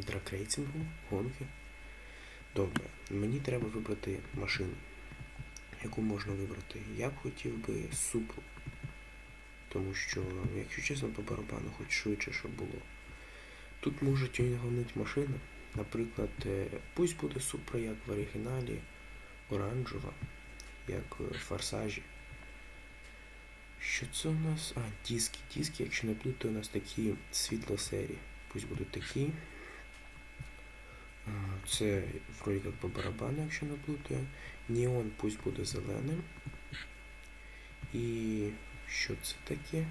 дракрейсингу, гонки. Добре, мені треба вибрати машину. Яку можна вибрати? Я б хотів би супру. Тому що, якщо чесно, по барабану хоч швидше, щоб було. Тут може тюнінгувати машина. Наприклад, е, пусть буде супра, як в оригіналі, оранжева, як в форсажі. Що це у нас? А, диски. Диски, якщо не плутаю, у нас такі світло-серії. Пусть будуть такі. Це вроді як по барабану, якщо не плутаю. Неон пусть буде зеленим. І що це таке?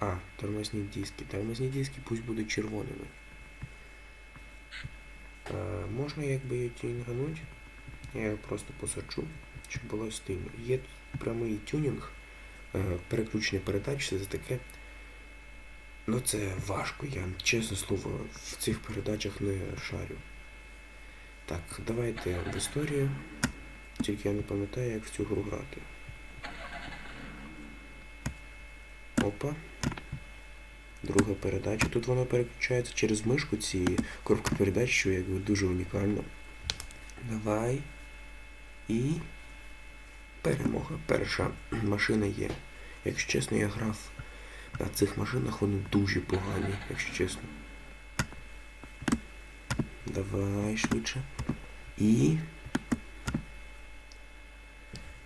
А, тормозні диски. Тормозні диски пусть будуть червоними. Е, можна якби її тюнінгануть. Я просто посаджу, щоб було стильно. Є прямий тюнінг, е, переключення передач, це таке. Ну це важко, я чесне слово в цих передачах не шарю. Так, давайте в історію. Тільки я не пам'ятаю, як в цю гру грати. Опа. Друга передача. Тут воно переключається через мишку ці коробки передач, що якби дуже унікально. Давай. І. Перемога. Перша машина є. Якщо чесно, я грав на цих машинах, вони дуже погані, якщо чесно. Давай швидше. І.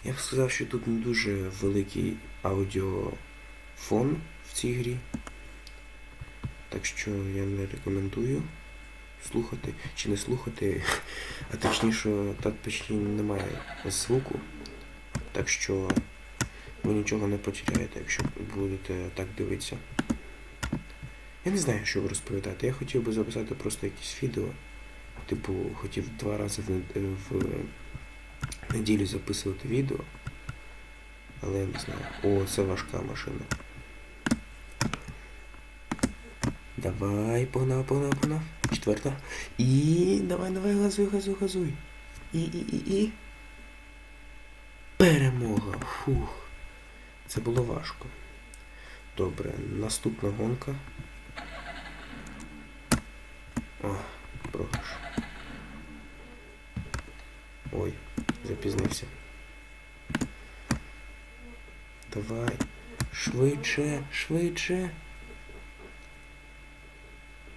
Я б сказав, що тут не дуже великий аудіофон в цій грі. Так що я не рекомендую слухати чи не слухати, а точніше, та почти немає звуку. Так що ви нічого не потеряєте, якщо будете так дивитися. Я не знаю, що ви розповідати. Я хотів би записати просто якісь відео. Типу, хотів два рази в, в неділю записувати відео. Але я не знаю. О, це важка машина. Давай, погнав, погнав, погнав. Четверта. І давай, давай, газуй, газуй, газуй. І, і, і, і. Перемога. Фух. Це було важко. Добре, наступна гонка. О, програш. Ой, запізнився. Давай. Швидше, швидше.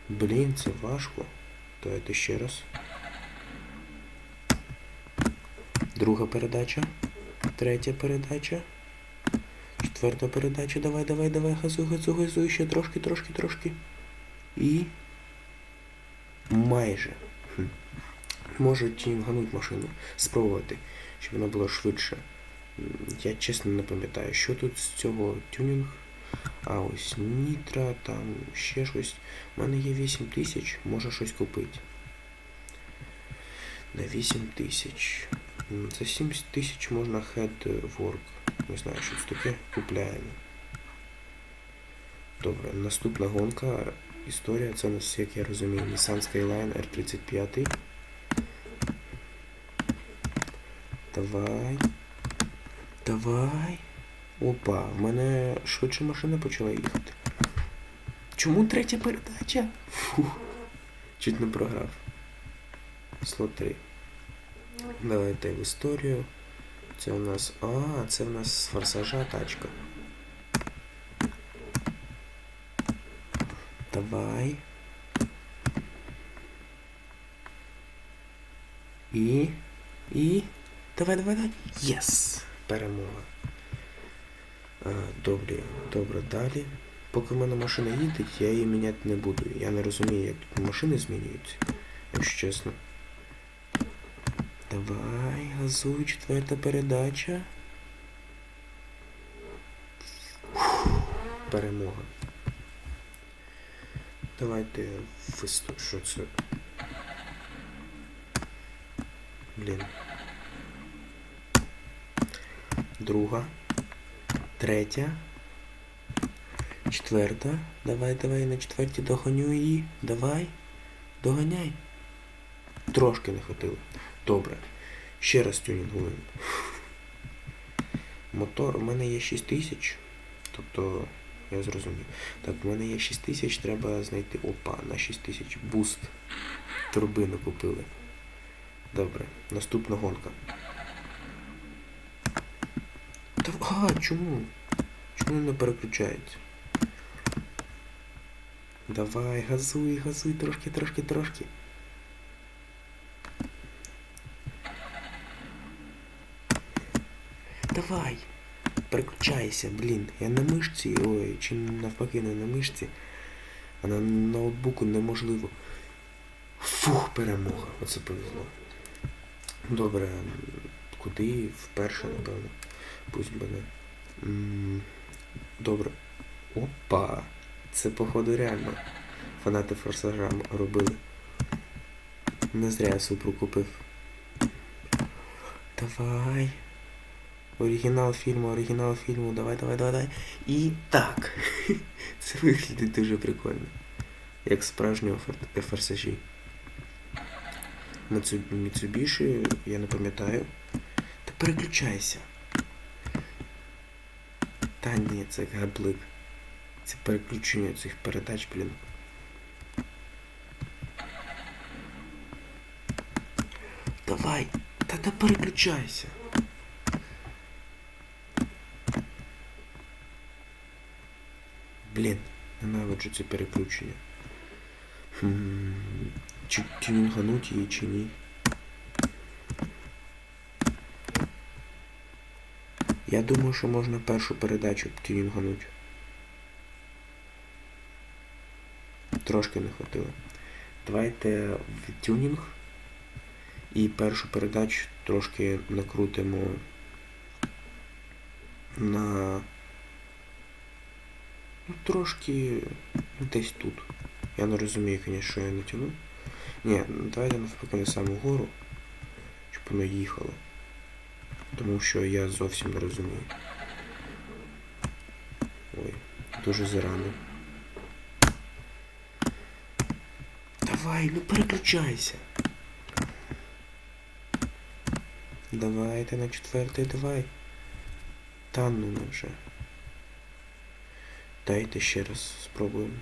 Блін, це важко. Давайте ще раз. Друга передача. Третя передача. Четверта передача. Давай, давай, давай, газуй, газуй, газуй. Ще трошки, трошки, трошки. І. Майже. Хм. Може тінгануть машину. Спробувати, щоб вона була швидше. Я чесно не пам'ятаю, що тут з цього тюнінг. А ось нітра, там ще щось. У мене є 8 тисяч, можна щось купити. На 8 тисяч. За 7 тисяч можна headwork. Не знаю, що це таке. Купляємо. Добре, наступна гонка. Історія це у нас, як я розумію, Nissan Skyline R35. Давай. Давай. Опа, в мене швидше машина почала їхати. Чому третя передача? Фух. Чуть не програв. Слот 3. Давайте в історію. Це у нас. А, це у нас з форсажа тачка. Давай. І. І. Давай, давай, давай. Єс! Перемога. Добре, добре, далі. Поки в мене машина їде, я її міняти не буду. Я не розумію, як тут машини змінюються, якщо чесно. Давай, газуй, четверта передача. Перемога. Давайте в Що це? Блін. Друга. Третя. Четверта. Давай, давай, на четвертій догоню її. Давай. Доганяй. Трошки не хватило. Добре. Ще раз тюнінгуємо. Мотор у мене є 6000. Тобто я зрозумів. Так, в мене є 6 тисяч, треба знайти. Опа, на 6 тисяч. Буст. Турбину купили. Добре, наступна гонка. Та, а, чому? Чому не переключається? Давай, газуй, газуй, трошки, трошки, трошки. Давай. Переключайся, блін. Я на мишці, ой, чи навпаки не на мишці, а на ноутбуку неможливо. Фух, перемога. Оце повезло. Добре, куди вперше, напевно. Пусть буде. М, Добре. Опа! Це походу реально. Фанати форсажа робили. Не зря я супру купив. Давай. Оригінал фільму, оригінал фільму, давай, давай, давай, давай. І так. Це виглядить дуже прикольно. Як фор- форсажі. Міцубіші, я не пам'ятаю. Та переключайся. Та ні, це габлик. Це переключення цих передач, блін. Давай, та та переключайся. Блін, ненавиджу це переключення. Хм, чи тюнінгануть її, чи ні? Я думаю, що можна першу передачу тюнінгануть. Трошки не хватило. Давайте в тюнінг і першу передачу трошки накрутимо на ну, трошки десь тут. Я не розумію, звісно, що я не тяну. Ні, ну, давайте навпаки на саму гору, щоб воно їхало. Тому що я зовсім не розумію. Ой, дуже зарано. Давай, ну переключайся. Давайте на четвертий, давай. Та ну ну вже. Дайте ще раз спробуємо.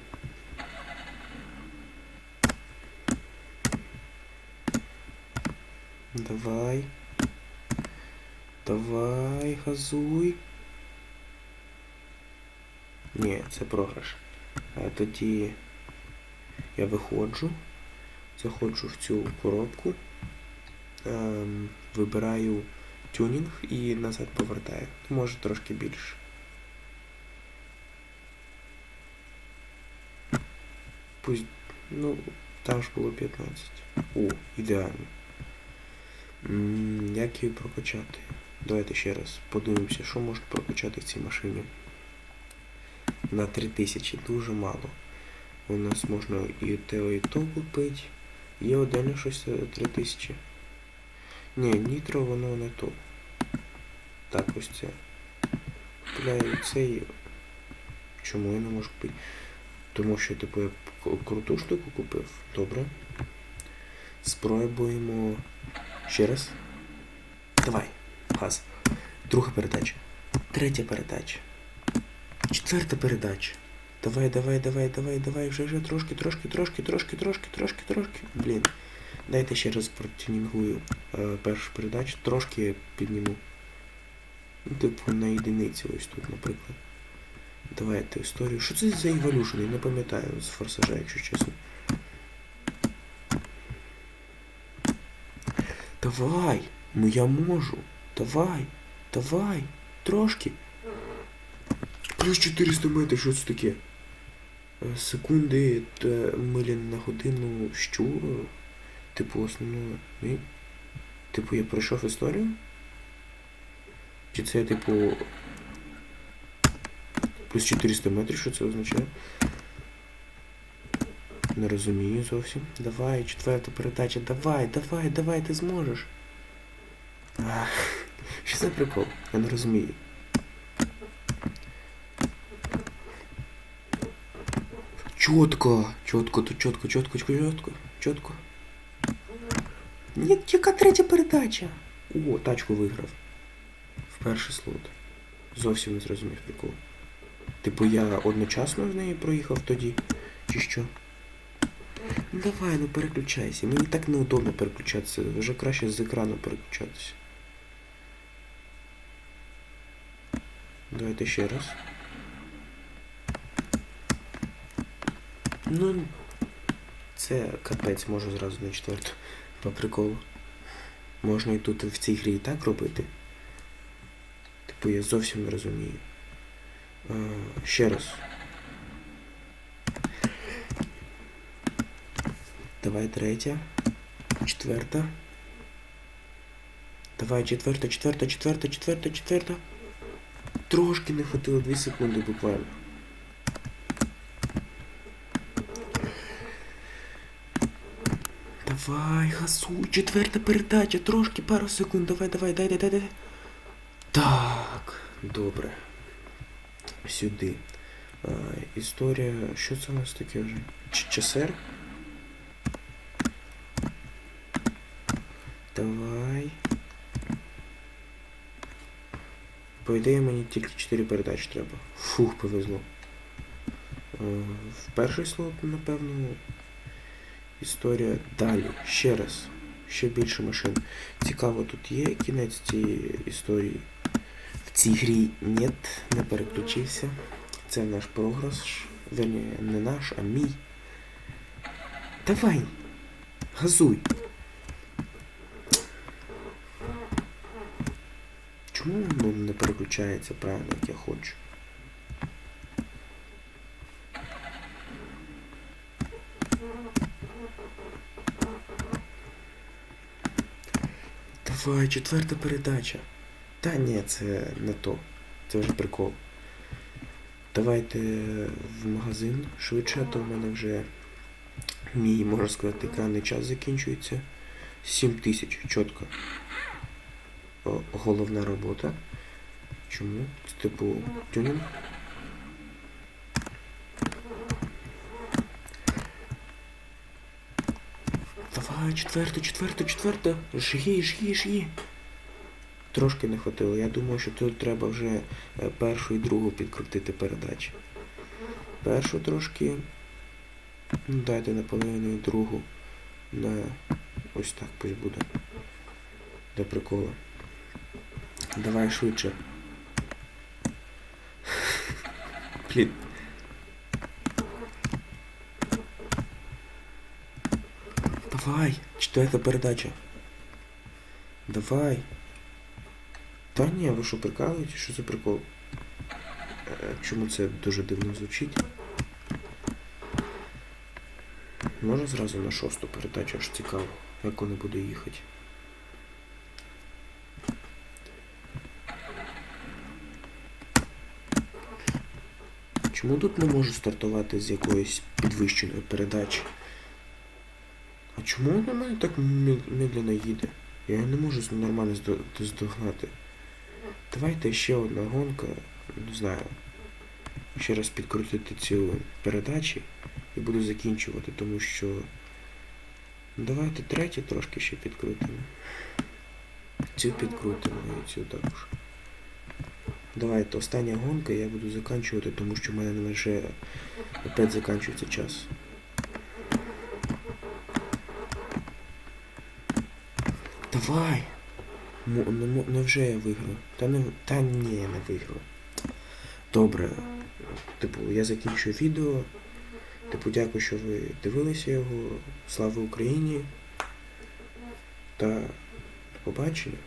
Давай. Давай, газуй. Ні, це програш. А тоді я виходжу, заходжу в цю коробку, ем, вибираю тюнінг і назад повертаю. Може трошки більше. Пусть, ну, там ж було 15. О, ідеально. Як її прокачати? Давайте ще раз подивимося, що можна прокачати в цій машині. На 3000 дуже мало. У нас можна і те, і то купити. Є отдельно щось 3000. Ні, нітро воно не то. Так, ось це. Купляю цей. Чому я не можу купити? Тому що, типу, я круту штуку купив. Добре. Спробуємо ще раз. Давай, газ. Друга передача. Третя передача. Четверта передача. Давай, давай, давай, давай, давай, вже, вже трошки, трошки, трошки, трошки, трошки, трошки, трошки. Блін. Дайте ще раз протюнінгую е, першу передачу, трошки підніму. Типу, на єдиниці ось тут, наприклад. Давайте історію. Що це за Evolution? Я не пам'ятаю з форсажа, якщо чесно. Давай! Ну я можу. Давай, давай, трошки. Плюс 400 метрів, що це таке? Е, Секунди милі на годину. Що? Типу, основно. Ні? Типу, я пройшов історію? Чи це, типу. Плюс 400 метрів, що це означає? Не розумію зовсім. Давай, четверта передача, давай, давай, давай, ти зможеш. Ах, що за прикол? Я не розумію. Чітко, чітко, то чітко, чітко, чітко, чітко. Ні, яка третя передача? О, тачку виграв. В перший слот. Зовсім не зрозумів прикол. Типу я одночасно з нею проїхав тоді, чи що? Ну давай, ну переключайся. Мені так неудобно переключатися. Вже краще з екрану переключатися. Давайте ще раз. Ну, це капець, можу зразу на четверту. По приколу. Можна і тут в цій грі і так робити. Типу я зовсім не розумію. А, ще раз. Давай третя. Четверта. Давай четверта, четверта, четверта, четверта, четверта. Трошки не хватило 2 секунди буквально. Давай, газуй, четверта передача, трошки, пару секунд, давай, давай, дай, дай, дай, дай. Так, добре. Сюди. А, історія. Що це у нас таке вже? ЧСР? Давай. По ідеї мені тільки 4 передачі треба. Фух, повезло. Е, В перший слот, напевно, історія далі. Ще раз. Ще більше машин. Цікаво, тут є кінець цієї історії. Цій грі нет, не переключився. Це наш програш. Верні, не наш, а мій. Давай! Газуй! Чому воно не переключається правильно, як я хочу? Давай, четверта передача. Та ні, це не то. Це вже прикол. Давайте в магазин швидше, то в мене вже мій, можна сказати, екранний час закінчується. 7 тисяч, чітко. Головна робота. Чому? Типу тюнінг. Давай, четверта, четверта, четверта. Жги, жги, жги. Трошки не хватило. Я думаю, що тут треба вже е, першу і другу підкрутити передачі. Першу трошки. Ну, дайте наполовину і другу. На ось так пусть буде. Для прикола. Давай швидше. Блін. Давай, четверта передача. Давай. Та ні, ви що прикалуєте? Що за прикол? Е, Чому це дуже дивно звучить? Може зразу на шосту передачу, аж цікаво, як вона буде їхати. Чому тут не можу стартувати з якоїсь підвищеної передачі? А чому вона мене так медленно їде? Я не можу нормально здогнати. Давайте ще одна гонка, не знаю. Ще раз підкрутити ці передачі і буду закінчувати, тому що. Ну, Давайте третю трошки ще підкрутимо. Цю підкрутимо і цю також. Давайте остання гонка, я буду закінчувати, тому що в мене вже опять закінчується час. Давай! Мо- не, мо- невже я виграв? Та не та ні, я не виграв. Добре. Типу, я закінчую відео. Типу, дякую, що ви дивилися його. Слава Україні. Та побачення.